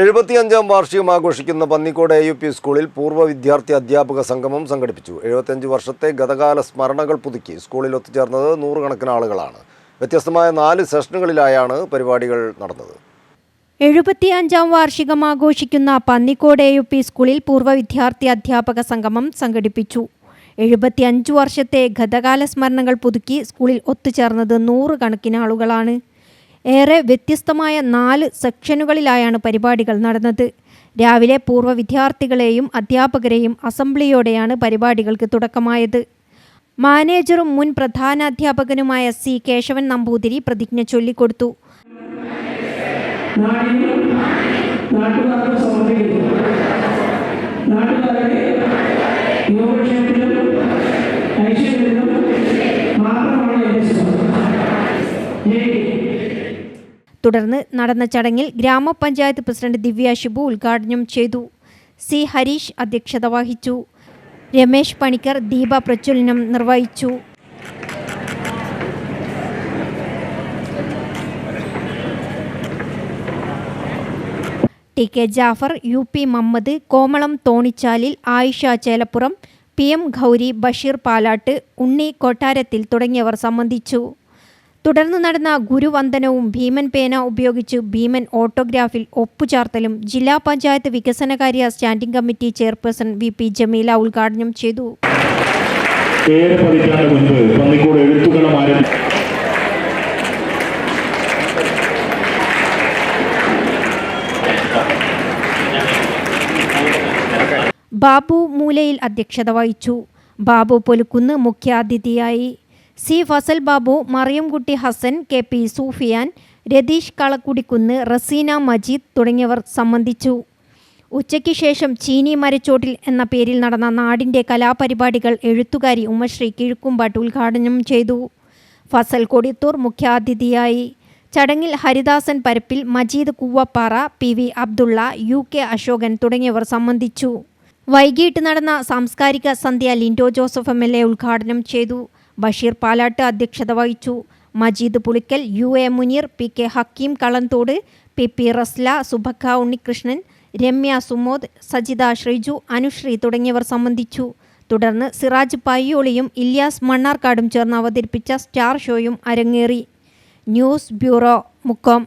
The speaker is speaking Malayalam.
എഴുപത്തിയഞ്ചാം വാർഷികം ആഘോഷിക്കുന്ന പന്നിക്കോട് എ യു പി സ്കൂളിൽ പൂർവ വിദ്യാർത്ഥി അധ്യാപക സംഗമം സംഘടിപ്പിച്ചു. എഴുപത്തിയഞ്ച് വർഷത്തെ ഗതകാല സ്മരണകൾ പുതുക്കി. സ്കൂളിൽ ഒത്തുചേർന്നത് നൂറുകണക്കിന് ആളുകളാണ്. വ്യത്യസ്തമായ നാല് സെഷനുകളിലായാണ് പരിപാടികൾ നടന്നത്. എഴുപത്തിയഞ്ചാം വാർഷികം ആഘോഷിക്കുന്ന പന്നിക്കോട് എ യു പി സ്കൂളിൽ പൂർവ വിദ്യാർത്ഥി അധ്യാപക സംഗമം സംഘടിപ്പിച്ചു. എഴുപത്തിയഞ്ചു വർഷത്തെ ഗതകാല സ്മരണകൾ പുതുക്കി സ്കൂളിൽ ഒത്തുചേർന്നത് നൂറുകണക്കിന് ആളുകളാണ്. ഏറെ വ്യത്യസ്തമായ നാല് സെക്ഷനുകളിലായാണ് പരിപാടികൾ നടന്നത്. രാവിലെ പൂർവ വിദ്യാർത്ഥികളെയും അധ്യാപകരെയും അസംബ്ലിയോടെയാണ് പരിപാടികൾക്ക് തുടക്കമായത്. മാനേജറും മുൻ പ്രധാനാധ്യാപകനുമായ സി കേശവൻ നമ്പൂതിരി പ്രതിജ്ഞ ചൊല്ലിക്കൊടുത്തു. തുടർന്ന് നടന്ന ചടങ്ങിൽ ഗ്രാമപഞ്ചായത്ത് പ്രസിഡന്റ് ദിവ്യ ഷിബു ഉദ്ഘാടനം ചെയ്തു. സി ഹരീഷ് അധ്യക്ഷത വഹിച്ചു. രമേശ് പണിക്കർ ദീപ പ്രജ്വലനം നിർവഹിച്ചു. T K Jafar U P Mammad Komalam Thonichalil Ayisha Chelappuram P M Gowri Basheer Palattu Unni Kottarathil തുടങ്ങിയവർ സംബന്ധിച്ചു. തുടർന്ന് നടന്ന ഗുരുവന്ദനവും ഭീമൻ പേന ഉപയോഗിച്ച് ഭീമൻ ഓട്ടോഗ്രാഫിൽ ഒപ്പുചാർത്തലും ജില്ലാ പഞ്ചായത്ത് വികസനകാര്യ standing committee chairperson V P Jameela ഉദ്ഘാടനം ചെയ്തു. ഏറെ പതിറ്റാണ്ട് മുൻപ് പന്നിക്കോട് എഴുത്തുകളം ആരംഭിച്ചു ബാബു മൂലയിൽ അധ്യക്ഷത വഹിച്ചു. ബാബു പൊലുക്കുന്ന് മുഖ്യാതിഥിയായി. C Fazal Babu Mariyamkutty Hasan K P Sufiyan Ratheesh Kalakkudikkunnu Razeena Majeed തുടങ്ങിയവർ സംബന്ധിച്ചു. ഉച്ചയ്ക്ക് ശേഷം ചീനി മരച്ചോട്ടിൽ എന്ന പേരിൽ നടന്ന നാടിന്റെ കലാപരിപാടികൾ എഴുത്തുകാരി ഉമ്മശ്രീ കിഴുക്കുംപാട്ട് ഉദ്ഘാടനം ചെയ്തു. ഫസൽ കൊടിത്തൂർ മുഖ്യാതിഥിയായി. ചടങ്ങിൽ Haridasan Parappil Majeed Koovappara P V Abdulla U K Ashokan തുടങ്ങിയവർ സംബന്ധിച്ചു. വൈകിട്ട് നടന്ന സാംസ്കാരിക സന്ധ്യ Lindo Joseph M L A ഉദ്ഘാടനം ചെയ്തു. ബഷീർ പാലാട്ട് അധ്യക്ഷത വഹിച്ചു. Majeed Pulikkal U A Muneer P K Hakkim Kalanthode P P Rasla Subakka Unnikrishnan Ramya Sumod Sajitha Sreeju Anusree തുടങ്ങിയവർ സംബന്ധിച്ചു. തുടർന്ന് സിറാജ് പയ്യോളിയും ഇല്യാസ് മണ്ണാർക്കാടും ചേർന്ന് അവതരിപ്പിച്ച സ്റ്റാർ ഷോയും അരങ്ങേറി. News bureau Mukkam.